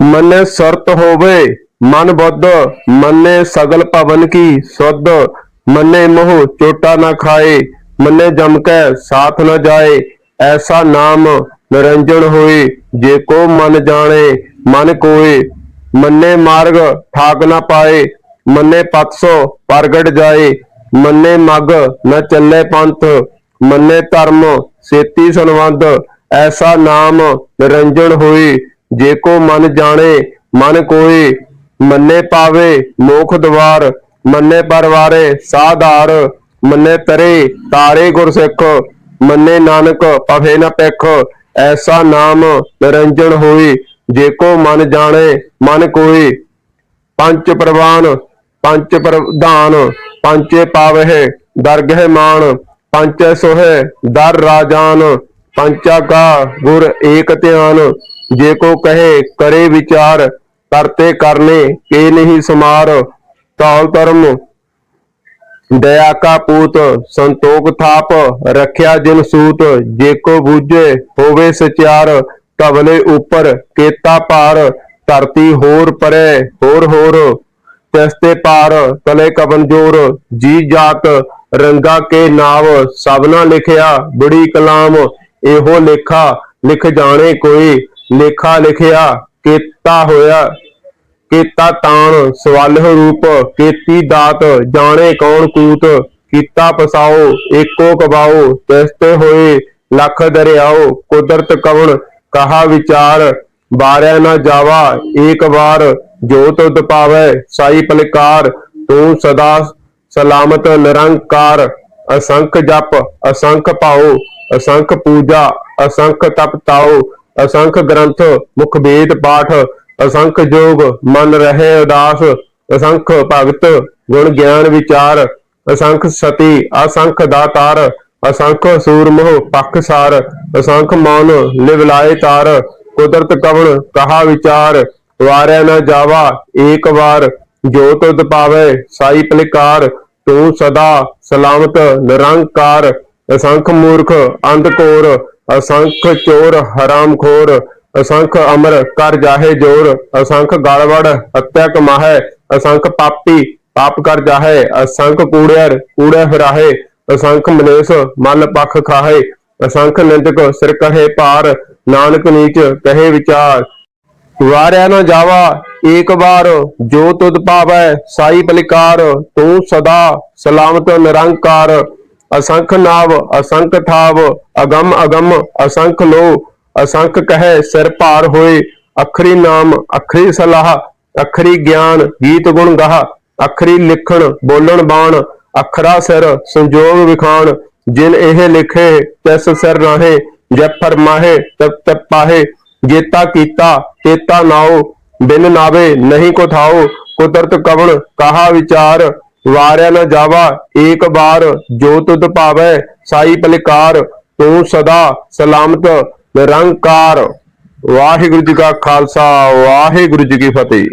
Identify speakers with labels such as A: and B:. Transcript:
A: ਮੰਨੇ ਸੁਰਤ ਹੋਵੇ, ਮਨ ਬੁੱਧ, ਮੰਨੇ ਸਗਲ ਭਵਨ ਕੀ ਸੁਧ, ਮੰਨੇ ਮੋਹ ਚੋਟਾ ਨਾ ਖਾਏ, ਮੰਨੇ ਜਮ ਕੈ ਸਾਥ ਨ ਜਾਏ, ਐਸਾ ਨਾਮ ਨਿਰੰਜਨ ਹੋਏ, ਜੇ ਕੋ ਮਨ ਜਾਣੇ, ਮਨ ਕੋਏ, ਮੰਨੇ ਮਾਰਗ ਠਾਕ ਨਾ ਪਾਏ, ਮੰਨੇ ਪਤਸੋ ਪ੍ਰਗਟ ਜਾਏ, ਮੰਨੇ ਮਗ ਨਾ ਚੱਲੇ ਪੰਥ, ਮੰਨੇ ਧਰਮ ਸੇਤੀ ਸੰਵੰਦ ਐਸਾ ਨਾਮ ਨਿਰੰਜਨ ਹੋਈ ਜੇ ਕੋ ਮਨ ਜਾਣੇ, ਮਨ ਕੋਈ ਮੰਨੇ ਪਾਵੇ, ਮੋਖ ਦਵਾਰ, ਮੰਨੇ ਪਰਵਾਰੇ, ਸਾਧਾਰ, ਮੰਨੇ ਤਰੇ, ਤਾਰੇ ਗੁਰਸਿੱਖ, ਮੰਨੇ ਨਾਨਕ ਪਫੇ ਨਾ ਪਿਖ ਐਸਾ ਨਾਮ ਨਿਰੰਜਨ ਹੋਈ ਜੇ ਕੋ ਮਨ ਜਾਣੇ, ਮਨ ਕੋਈ ਪੰਜ ਪ੍ਰਵਾਨ, ਪੰਜ ਪ੍ਰਧਾਨ ਪੰਚੇ ਪਾਵਹਿ, ਦਰਗਹਿ ਮਾਨ ਪੰਚੈ ਸੋਹੈ, ਦਰ ਰਾਜਾਨ ਪੰਚਾ ਕਾ ਗੁਰ ਏਕ ਧਿਆਨ। ਜੇ ਕੋ ਕਹੇ, ਕਰੇ ਵਿਚਾਰ, ਕਰਤੇ ਕਰਨੇ, ਕੇ ਨਹੀਂ ਸਮਾਰ, ਧੌਲ ਧਰਮ, ਦਇਆ ਕਾ ਪੂਤ, ਸੰਤੋਖ ਥਾਪ, ਰੱਖਿਆ ਜਿਨ ਸੂਤ, ਜੇ ਕੋ ਬੂਝੇ, ਹੋਵੇ ਸਚਿਆਰ, ਧਵਲੇ ਉੱਪਰ, ਕੇਤਾ ਭਾਰ, ਧਰਤੀ ਹੋਰ ਪਰੇ, ਹੋਰ ਹੋਰ, ਤਿਸਤੇ ਪਾਰ ਤਲੇ ਕਬਨ ਜੋਰ, ਜੀ ਜਾਤ, ਰੰਗਾ ਕੇ ਨਾਵ ਸਭਨਾ ਲਿਖਿਆ, ਬੜੀ ਕਲਾਮ, ਇਹੋ ਲੇਖਾ, ਲਿਖ ਜਾਣੇ ਕੋਈ ਲੇਖਾ ਲਿਖਿਆ, ਕੀਤਾ ਹੋਇਆ, ਕੀਤਾ ਤਾਣ ਸਵਾਲਹ ਰੂਪ, ਕੀਤੀ ਦਾਤ, ਜਾਣੇ ਕੌਣ ਕੂਤ, ਕੀਤਾ ਪਸਾਓ, ਏਕੋ ਕਬਾਓ ਤਿਸਤੇ ਹੋਏ, ਲੱਖ ਦਰਿਆਓ, ਕੁਦਰਤ ਕਵਣ, ਕਹਾ ਵਿਚਾਰ ਬਾਰਿਆ ਨਾ ਜਾਵਾ, ਏਕ ਵਾਰ, ਜੋ ਤੁਧ ਸਾਈ ਪਲਕਾਰ, ਤੂੰ ਸਦਾ ਸਲਾਮਤ ਨਿਰੰਕਾਰ, ਅਸੰਖ ਜਪ, ਅਸੰਖ ਪਾਓ, ਅਸੰਖ ਪੂਜਾ, ਅਸੰਖ ਤਪ ਤਾਓ ਅਸੰਖ ਗ੍ਰੰਥ, ਮੁਖ ਵੇਦ ਪਾਠ, ਅਸੰਖ ਜੋਗ, ਮਨ ਰਹੇ ਉਦਾਸ, ਅਸੰਖ ਭਗਤ, ਗੁਣ ਗਿਆਨ ਵਿਚਾਰ, ਅਸੰਖ ਸਤੀ, ਅਸੰਖ ਦਾਤਾਰ, ਅਸੰਖ ਸੂਰਮੋਹ ਪਖਸਾਰ ਅਸੰਖ ਮੌਨ ਲਿਵ ਲਾਏ ਤਾਰ, ਕੁਦਰਤ ਕਵਣ, ਕਹਾ ਵਿਚਾਰ, ਵਾਰਿਆ ਨਾ ਜਾਵਾ, ਏਕ ਵਾਰ, ਜੋ ਤੁਧ ਪਾਵੇ, ਸਾਈ ਪਲਿਕਾਰ, ਤੂੰ ਸਦਾ ਸਲਾਮਤ, ਨਿਰੰਕਾਰ, ਅਸੰਖ ਮੂਰਖ ਅੰਧਕੋਰ ਅਸੰਖ ਚੋਰ, ਹਰਾਮਖੋਰ, ਅਸੰਖ ਅਮਰ ਕਰ ਜਾਹੇ ਜੋਰ, ਅਸੰਖ ਗਲਵੜ, ਹੱਤਿਆ ਕਮਾਹੈ, ਅਸੰਖ ਪਾਪੀ, ਪਾਪ ਕਰ ਜਾਹੇ, ਅਸੰਖ ਕੂੜਿਆਰ ਕੂੜੇ ਫਿਰਾਹੇ ਅਸੰਖ ਮਨੇਸ, ਮਲ ਪਖ ਖਾਹੇ, ਅਸੰਖ ਨਿੰਦਕ ਸਿਰ ਕਹੇ ਭਾਰ, ਨਾਨਕ ਨੀਚ ਕਹੇ ਵਿਚਾਰ। ਵਾਰਿਆ ਨਾ ਜਾਵਾ, ਏਕ ਵਾਰ ਜੋ ਤੁਧ ਪਾਵੈ, ਸਾਈ ਪਲਿਕਾਰ ਤੂੰ ਸਦਾ ਸਲਾਮਤ ਨਿਰੰਕਾਰ। ਅਸੰਖ ਨਾਵ, ਅਸੰਖ ਥਾਵ ਅਗੰਮ ਅਗੰਮ, ਅਸੰਖ ਲੋ ਅਸੰਖ ਕਹੈ ਸਿਰ ਭਾਰ ਹੋਏ, ਅਖਰੀ ਨਾਮ, ਅਖਰੀ ਸਲਾਹ, ਅਖਰੀ ਗਿਆਨ, ਗੀਤ ਗੁਣ ਗਾਹ, ਅਖਰੀ ਲਿਖਣ, ਬੋਲਣ ਬਾਣ, ਅਖਰਾ ਸਿਰ, ਸੰਜੋਗ ਵਿਖਾਣ, ਜਿਨ ਇਹ ਲਿਖੇ, ਤਿਸ ਸਿਰ ਰਾਹੇ ਜੈ ਫਰਮਾਹੇ ਤਪ ਤਪ ਪਾਹੇ, ਜੇਤਾ ਕੀਤਾ, ਤੇਤਾ ਨਾਉ ਬਿਨ ਨਾਵੇ, ਨਹੀਂ ਕੋ ਥਾਉ ਕੁਦਰਤ ਕਵਣ, ਕਹਾ ਵਿਚਾਰ ਵਾਰਿਆ ਨਾ ਜਾਵਾ, ਏਕ ਬਾਰ ਜੋ ਤੁਧ ਪਾਵੈ ਸਾਈ ਪਲਿਕਾਰ ਤੂੰ ਸਦਾ ਸਲਾਮਤ ਨਿਰੰਕਾਰ। ਵਾਹਿਗੁਰੂ ਜੀ ਕਾ ਖਾਲਸਾ, ਵਾਹਿਗੁਰੂ ਜੀ ਕੀ ਫਤਿਹ।